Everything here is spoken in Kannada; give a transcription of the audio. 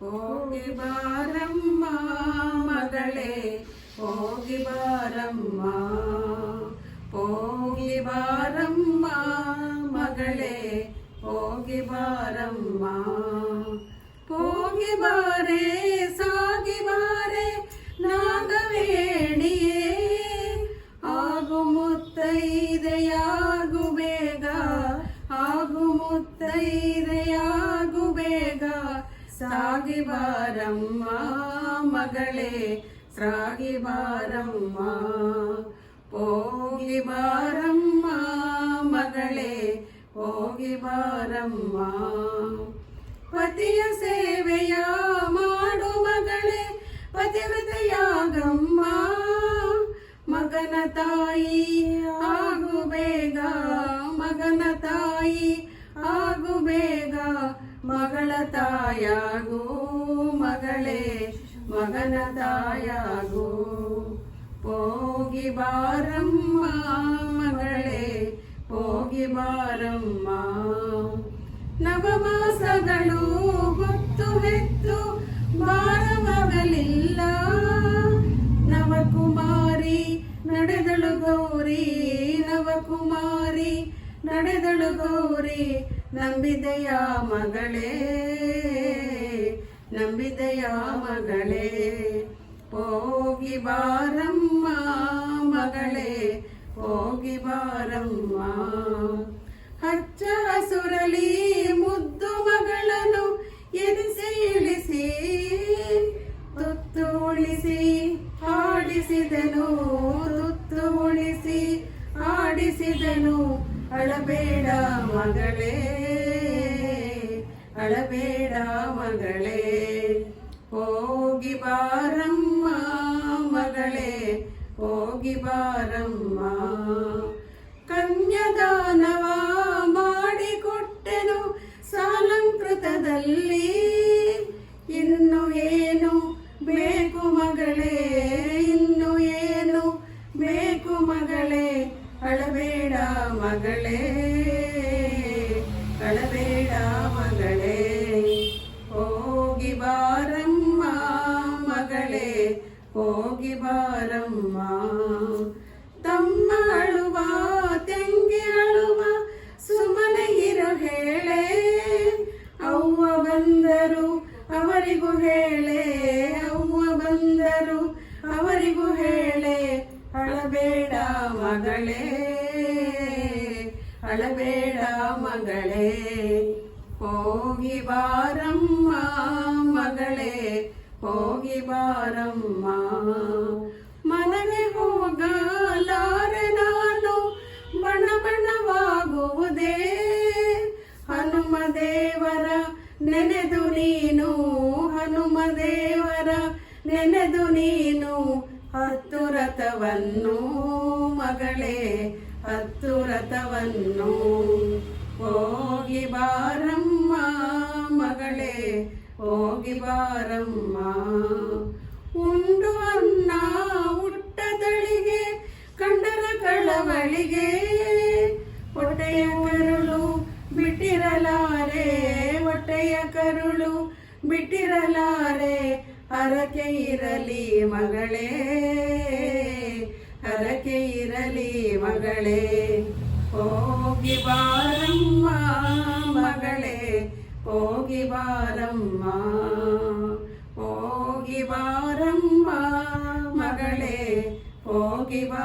ಹೋಗಿ ಬಾರಮ್ಮ ಮಗಳೇ, ಹೋಗಿ ಬಾರಮ್ಮ ಹೋಗಿ ಬಾರಮ್ಮ ಮಗಳೇ, ಹೋಗಿ ಬಾರಮ್ಮ. ಹೋಗಿ ಬಾರೆ, ಸಾಗಿ ಬಾರೆ, ನಾಗವೇಣಿಯೇ, ಆಗು ಮುತ್ತೈದೆಯಾಗು ಬೇಗ, ಆಗು ಮುತ್ತೈದೆಯಾ ಸಾಗಿ ಬಾರಮ್ಮ ಮಗಳೇ ಸಾಗಿ ಬಾರಮ್ಮ. ಹೋಗಿ ಬಾರಮ್ಮ ಮಗಳೇ ಹೋಗಿ ಬಾರಮ್ಮ. ಪತಿಯ ಸೇವೆಯ ತಾಯಾಗು ಮಗಳೇ ಮಗನ ತಾಯಾಗು. ಹೋಗಿ ಬಾರಮ್ಮ ಮಗಳೇ ಹೋಗಿ ಬಾರಮ್ಮ. ನವಮಾಸಗಳು ಹೊತ್ತು ನಡೆದಳು ಗೌರಿ, ನಂಬಿದೆಯ ಮಗಳೇ ನಂಬಿದೆಯ ಮಗಳೇ. ಹೋಗಿ ಬಾರಮ್ಮ ಮಗಳೇ, ಹೋಗಿ ಬಾರಮ್ಮ. ಹಚ್ಚ ಹಸುರಲಿ ಮುದ್ದು ಮಗಳನ್ನು ಎನಿಸಿ ಇಳಿಸಿ, ತುತ್ತು ಉಳಿಸಿ ಆಡಿಸಿದನು ತುತ್ತು ಉಳಿಸಿ ಆಡಿಸಿದನು ಅಳಬೇಡ ಮಗಳೇ ಅಳಬೇಡ ಮಗಳೇ. ಹೋಗಿ ಬಾರಮ್ಮ ಮಗಳೇ ಹೋಗಿ ಬಾರಮ್ಮ. ಕನ್ಯದಾನವ ಮಾಡಿಕೊಟ್ಟೆನು ಸಾಲಂಕೃತದಲ್ಲಿ. ಮಗಳೇ ಅಳಬೇಡ ಮಗಳೇ. ಹೋಗಿ ಬಾರಮ್ಮ ಮಗಳೇ, ಹೋಗಿ ಬಾರಮ್ಮ. ತಮ್ಮ ಅಳುವ, ತೆಂಗಿ ಅಳುವ, ಸುಮನೆ ಇರು ಹೇಳೆ. ಅವ್ವ ಬಂದರು, ಅವರಿಗೂ ಹೇಳೆ. ಅವ್ವ ಬಂದರು, ಅವರಿಗೂ ಹೇಳೆ. ಅಳಬೇಡ ಮಗಳೇ. ಅಳಬೇಡ ಮಗಳೇ, ಹೋಗಿ ಬಾರಮ್ಮ ಮಗಳೇ, ಹೋಗಿ ಬಾರಮ್ಮ. ಮನೆಗೆ ಹೋಗಲಾರೆ ನಾನು ಬಣ್ಣ ಬಣ್ಣವಾಗುವುದೇ ಹನುಮ ದೇವರ ನೆನೆದು ನೀನು, ಹನುಮ ದೇವರ ನೆನೆದು ನೀನು, ಹತ್ತು ರಥವನ್ನು ಮಗಳೇ ಹತ್ತು ರಥವನ್ನು ಹೋಗಿ ಬಾರಮ್ಮ ಮಗಳೇ, ಹೋಗಿ ಬಾರಮ್ಮ. ಉಂಡು ಅನ್ನ ಹುಟ್ಟದಳಿಗೆ ಕಂಡರ ಕಳವಳಿಗೆ, ಹೊಟ್ಟೆಯ ಕರುಳು ಬಿಟ್ಟಿರಲಾರೆ, ಹೊಟ್ಟೆಯ ಕರುಳು ಬಿಟ್ಟಿರಲಾರೆ, ಹರಕೆ ಇರಲಿ ಮಗಳೇ. ಹರಕೆ ಇರಲಿ ಮಗಳೇ ಹೋಗಿ ಬಾರಮ್ಮ ಮಗಳೇ ಹೋಗಿ ಬಾರಮ್ಮ ಹೋಗಿ ಬಾರಮ್ಮ ಮಗಳೇ ಹೋಗಿ ಬಾ